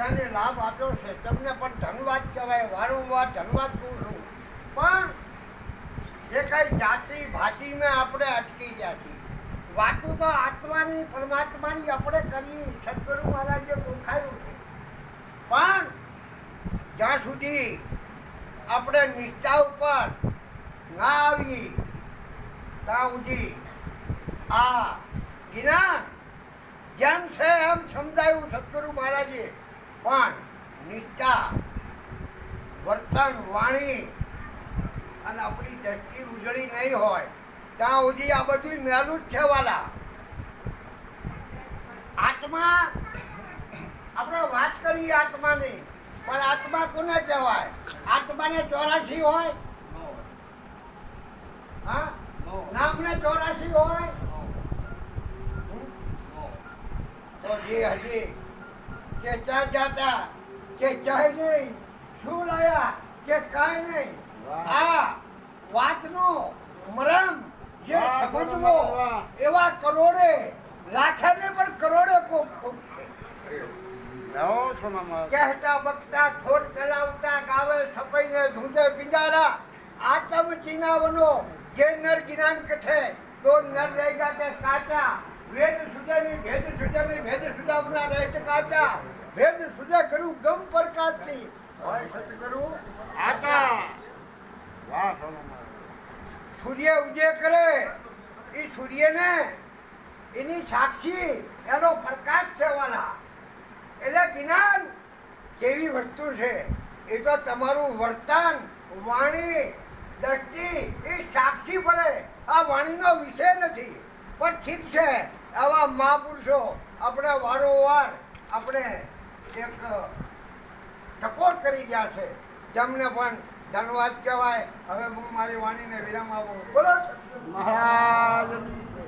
બધાને લાભ આપ્યો છે. તમને પણ ધન્યવાદ કહેવાય, વારંવાર ધન્યવાદ કહું છું પણ જે કઈ જાતિ ભાતિમાં આપણે અટકી ગયા છીએ વાતું તો આત્માની, પરમાત્માની આપણે કરી. સદગુરુ મહારાજે ગોખાયું છે. પણ જ્યાં સુધી આપણે નિષ્ઠા ઉપર ના આવી ત્યાં સુધી આ જ્ઞાન જેમ છે એમ સમજાયું સદગુરુ મહારાજે પણ નિષ્ઠા, વર્તન, વાણી અને આપણી દ્રષ્ટિ ઉજળી નહીં હોય. ત્યાં સુધી આ બધું મેલું જ છે, વાલા. આત્મા, આપણે વાત કરીએ આત્માની, પણ આત્મા કોને કહેવાય? આત્માને ચોરાશી હોય? હા? નામને ચોરાશી હોય? તો જે હજી કે ચા જાતા? કે ક્યાંય નહીં? શું લાયા કે કાંઈ નહીં? આ વાતનો મરમ જે સમજવો એવા કરોડે લાખે ને પણ કરોડે કહેતા બકતા થોડ ચલાવતા ગાવે છપાઈને ઢૂંઢે બિંદારા આતમ ચીનાવનો જે નર જ્ઞાન કથે તો નર રહેગા કે કાચા. વેદ સુજાની ભેદ સુજાની ભેદ સુજાવના રહે કાચા. ભેદ સુજા કરું ગમ પ્રકાશથી હોય સતગુરુ આતા. વાહ સૂર્ય ઉદય કરે. એ સૂર્યને એની સાક્ષી, એનો પ્રકાશ થવાના. એટલે જ્ઞાન કેવી વસ્તુ છે? એ તો તમારું વર્તન, વાણી, દ્રષ્ટિ, એ સાક્ષી પડે આ વાણીનો વિષય નથી, પણ ઠીક છે. આવા મહાપુરુષો આપણે વારંવાર આપણે એક ટકોર કરી ગયા છે. જેમને પણ ધન્યવાદ કહેવાય. હવે હું મારી વાણીને વિરામ આપું બોલો. મહારાજ.